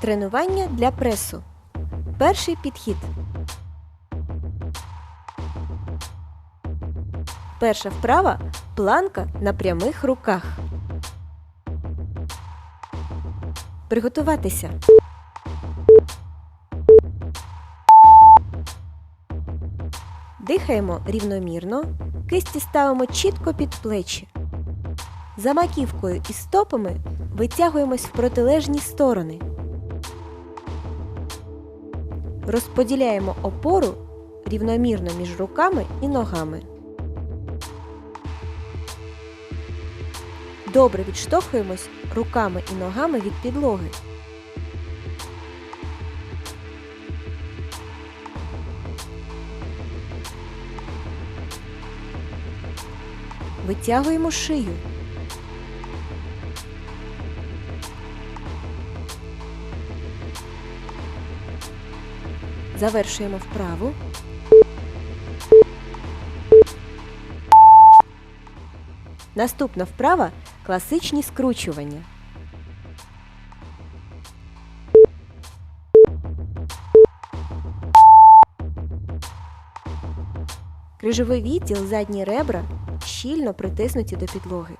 Тренування для пресу. Перший підхід. Перша вправа планка на прямих руках. Приготуватися. Дихаємо рівномірно, кисті ставимо чітко під плечі. За маківкою і стопами витягуємось в протилежні сторони. Розподіляємо опору рівномірно між руками і ногами. Добре відштовхуємось руками і ногами від підлоги. Витягуємо шию. Завершуємо вправу. Наступна вправа класичні скручування. Крижовий відділ задні ребра щільно притиснуті до підлоги.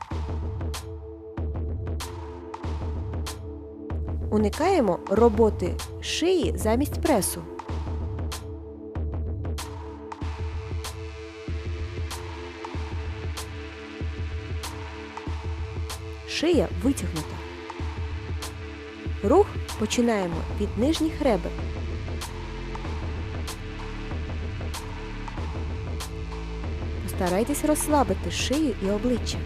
Уникаємо роботи шиї замість пресу. Шия витягнута. Рух починаємо від нижніх ребер. Постарайтесь розслабити шию і обличчя.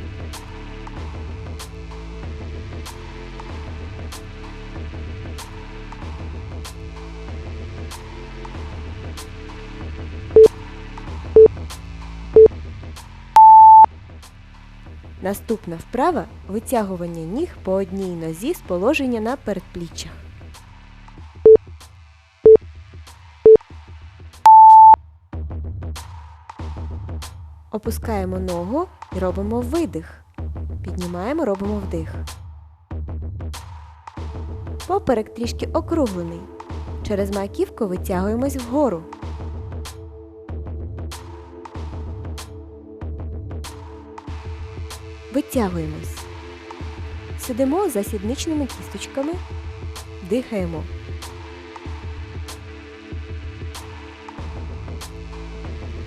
Наступна вправа витягування ніг по одній нозі з положення на передпліччях. Опускаємо ногу і робимо видих. Піднімаємо, робимо вдих. Поперек трішки округлений. Через маківку витягуємось вгору. Витягуємось. Сидимо за сідничними кісточками. Дихаємо.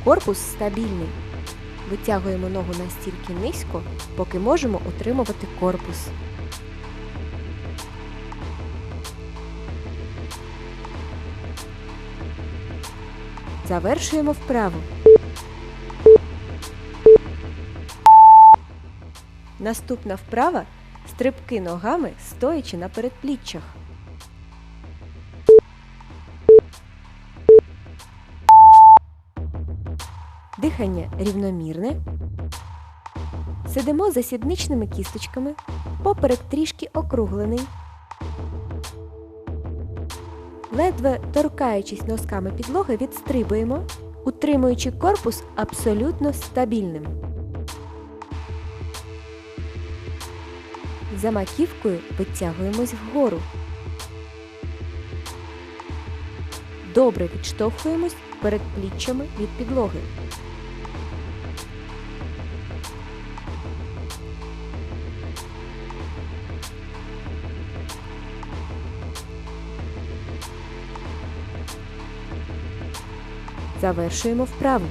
Корпус стабільний. Витягуємо ногу настільки низько, поки можемо утримувати корпус. Завершуємо вправу. Наступна вправа стрибки ногами, стоячи на передпліччях. Дихання рівномірне. Сидимо за сідничними кісточками, поперек трішки округлений. Ледве торкаючись носками підлоги, відстрибуємо, утримуючи корпус абсолютно стабільним. За маківкою витягуємось вгору. Добре відштовхуємось перед пліччями від підлоги. Завершуємо вправу.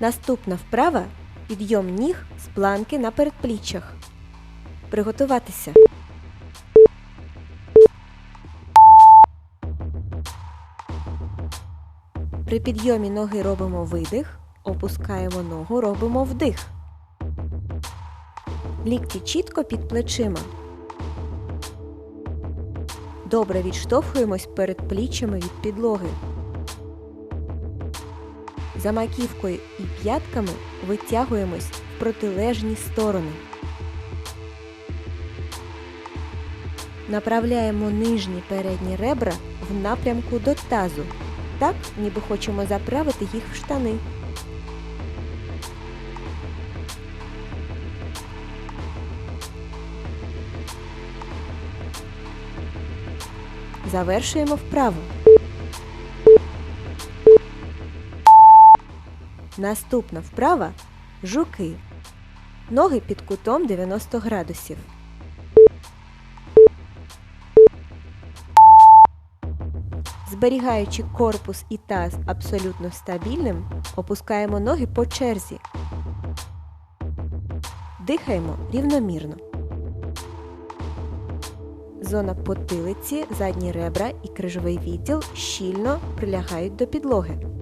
Наступна вправа підйом ніг з планки на передпліччях. Приготуватися. При підйомі ноги робимо видих, опускаємо ногу, робимо вдих. Лікті чітко під плечима. Добре відштовхуємось перед пліччями від підлоги за маківкою і п'ятками витягуємось в протилежні сторони. Направляємо нижні передні ребра в напрямку до тазу. Так, ніби хочемо заправити їх в штани. Завершуємо вправу. Наступна вправа жуки. Ноги під кутом 90 градусів. Зберігаючи корпус і таз абсолютно стабільним, опускаємо ноги по черзі. Дихаємо рівномірно. Зона потилиці, задні ребра і крижовий відділ щільно прилягають до підлоги.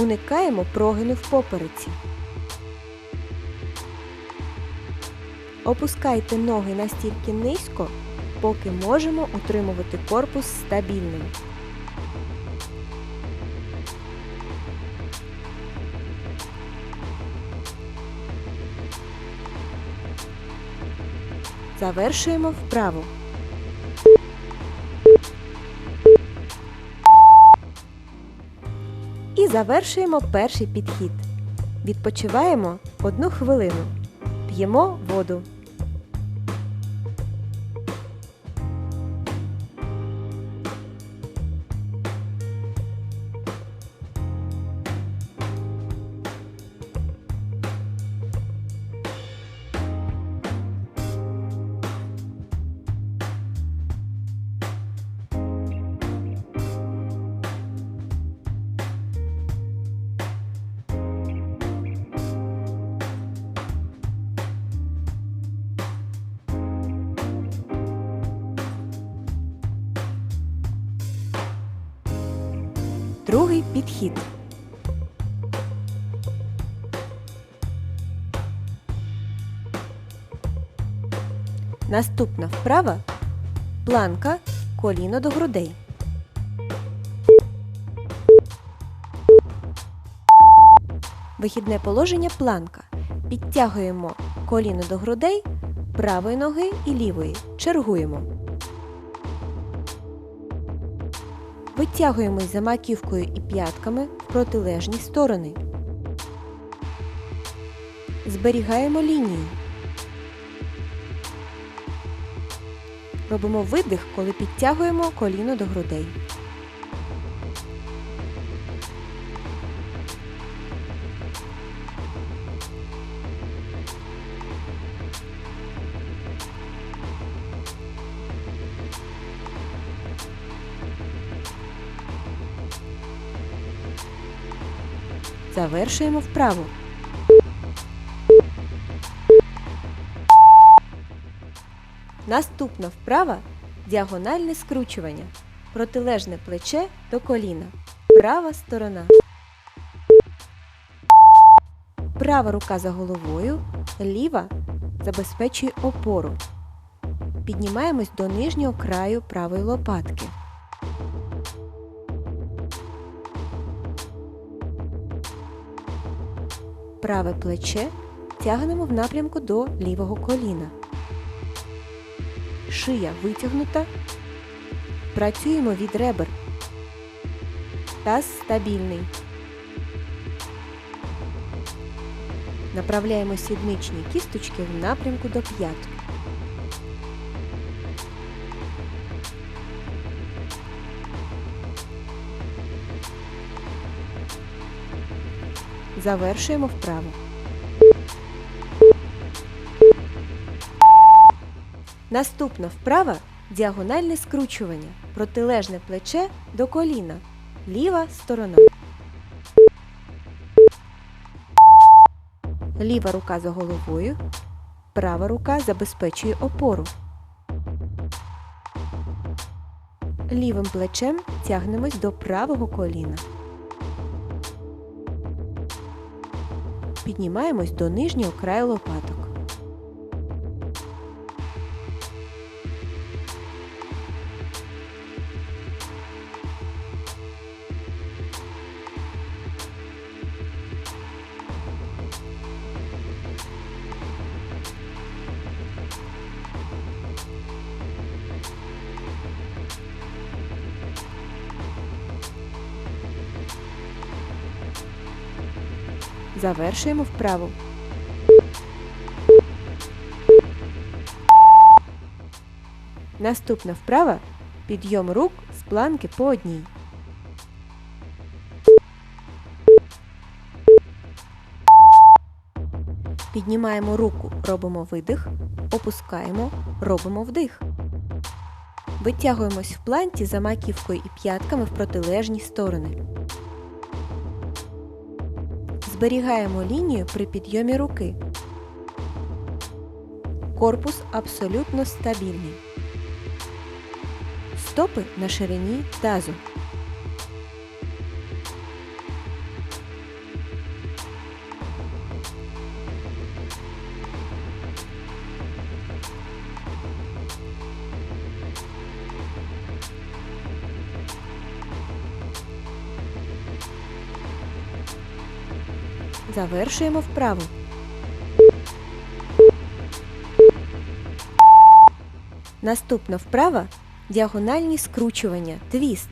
Уникаємо прогину в попереці. Опускайте ноги настільки низько, поки можемо утримувати корпус стабільним. Завершуємо вправу. Завершуємо перший підхід. Відпочиваємо одну хвилину. П'ємо воду. Другий підхід. Наступна вправа планка коліно до грудей. Вихідне положення планка. Підтягуємо коліно до грудей правої ноги і лівої. Чергуємо. Витягуємось за маківкою і п'ятками в протилежні сторони. Зберігаємо лінію. Робимо видих, коли підтягуємо коліно до грудей. Завершуємо вправу. Наступна вправа діагональне скручування. Протилежне плече до коліна. Права сторона. Права рука за головою, ліва забезпечує опору. Піднімаємось до нижнього краю правої лопатки. Праве плече тягнемо в напрямку до лівого коліна. Шия витягнута. Працюємо від ребер. Таз стабільний. Направляємо сідничні кісточки в напрямку до п'ятки. Завершуємо вправу. Наступна вправа діагональне скручування. Протилежне плече до коліна. Ліва сторона. Ліва рука за головою. Права рука забезпечує опору. Лівим плечем тягнемось до правого коліна. Піднімаємось до нижнього краю лопаток. Завершуємо вправу. Наступна вправа підйом рук з планки по одній. Піднімаємо руку, робимо видих, опускаємо, робимо вдих. Витягуємось в планці за маківкою і п'ятками в протилежні сторони. Зберігаємо лінію при підйомі руки. Корпус абсолютно стабільний. Стопи на ширині тазу. Завершуємо вправу. Наступна вправа діагональні скручування, твіст.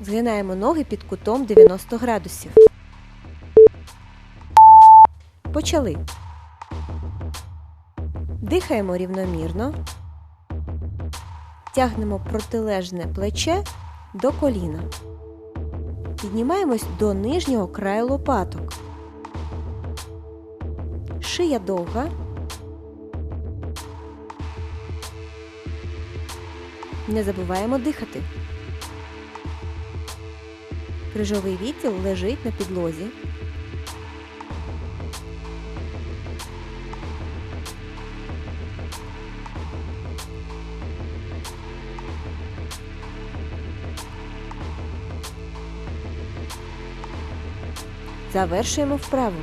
Згинаємо ноги під кутом 90 градусів. Почали. Дихаємо рівномірно. Тягнемо протилежне плече до коліна. Піднімаємось до нижнього краю лопаток. Шия довга. Не забуваємо дихати. Крижовий відділ лежить на підлозі. Завершуємо вправу.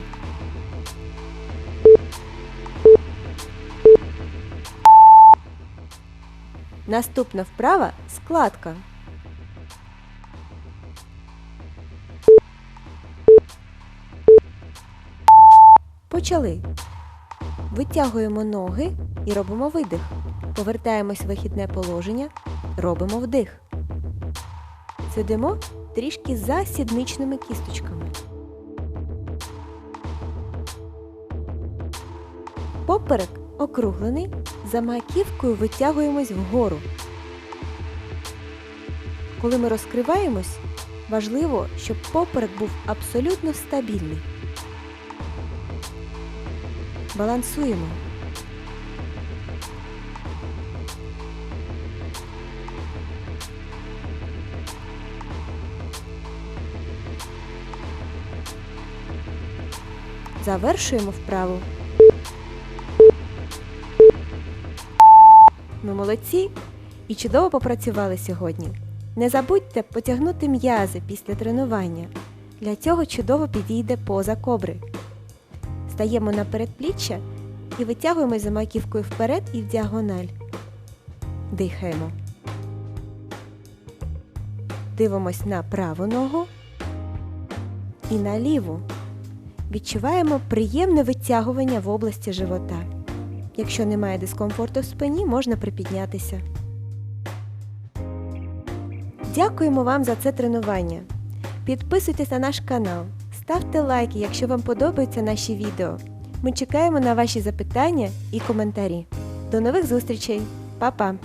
Наступна вправа складка. Почали. Витягуємо ноги і робимо видих. Повертаємось в вихідне положення, робимо вдих. Сидимо трішки за сідничними кісточками. Поперек округлений, за маківкою витягуємось вгору. Коли ми розкриваємось, важливо, щоб поперек був абсолютно стабільний. Балансуємо. Завершуємо вправу. Ми молодці і чудово попрацювали сьогодні. Не забудьте потягнути м'язи після тренування. Для цього чудово підійде поза кобри. Стаємо на передпліччя і витягуємо за маківкою вперед і в діагональ. Дихаємо. Дивимось на праву ногу і на ліву. Відчуваємо приємне витягування в області живота. Якщо немає дискомфорту в спині, можна припіднятися. Дякуємо вам за це тренування. Підписуйтесь на наш канал, ставте лайки, якщо вам подобаються наші відео. Ми чекаємо на ваші запитання і коментарі. До нових зустрічей! Па-па!